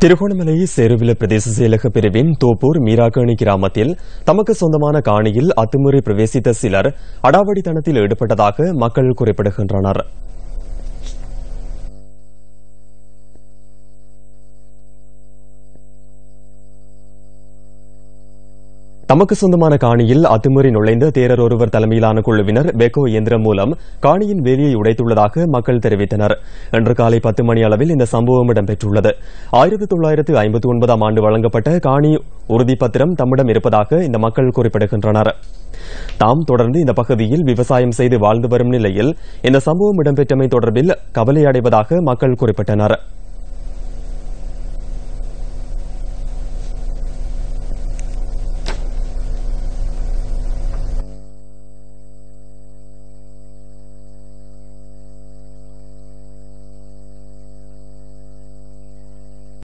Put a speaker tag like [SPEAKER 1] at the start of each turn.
[SPEAKER 1] திருகோணமலை சேருவில பிரதேச செயலக பிரிவின் தோப்பூர் மீராக்கணி கிராமத்தில் தமக்கு சொந்தமான காணியில் அத்துமுறை பிரவேசித்த சிலர் அடாவடித்தனத்தில் ஈடுபட்டதாக மக்கள் குறிப்பிடுகின்றனர். தமக்கு சொந்தமான காணியில் அத்துமீறி நுழைந்த தேரர் ஒருவர் தலைமையிலான குழுவினர் பெக்கோ இயந்திரம் மூலம் காணியின் வேலியை உடைத்துள்ளதாக மக்கள் தெரிவித்தனர். இன்று காலை பத்து மணி அளவில் இந்த சம்பவம் இடம்பெற்றுள்ளது. ஆயிரத்தி தொள்ளாயிரத்து ஐம்பத்தி ஒன்பதாம் ஆண்டு வழங்கப்பட்ட காணி உறுதிப்பத்திரம் தம்மிடம் இருப்பதாக இந்த மக்கள் குறிப்பிடுகின்றனர். தாம் தொடர்ந்து இந்த பகுதியில் விவசாயம் செய்து வாழ்ந்து வரும் நிலையில் இந்த சம்பவம் இடம்பெற்றமை தொடர்பில் கவலை அடைவதாக மக்கள் குறிப்பிட்டனர்.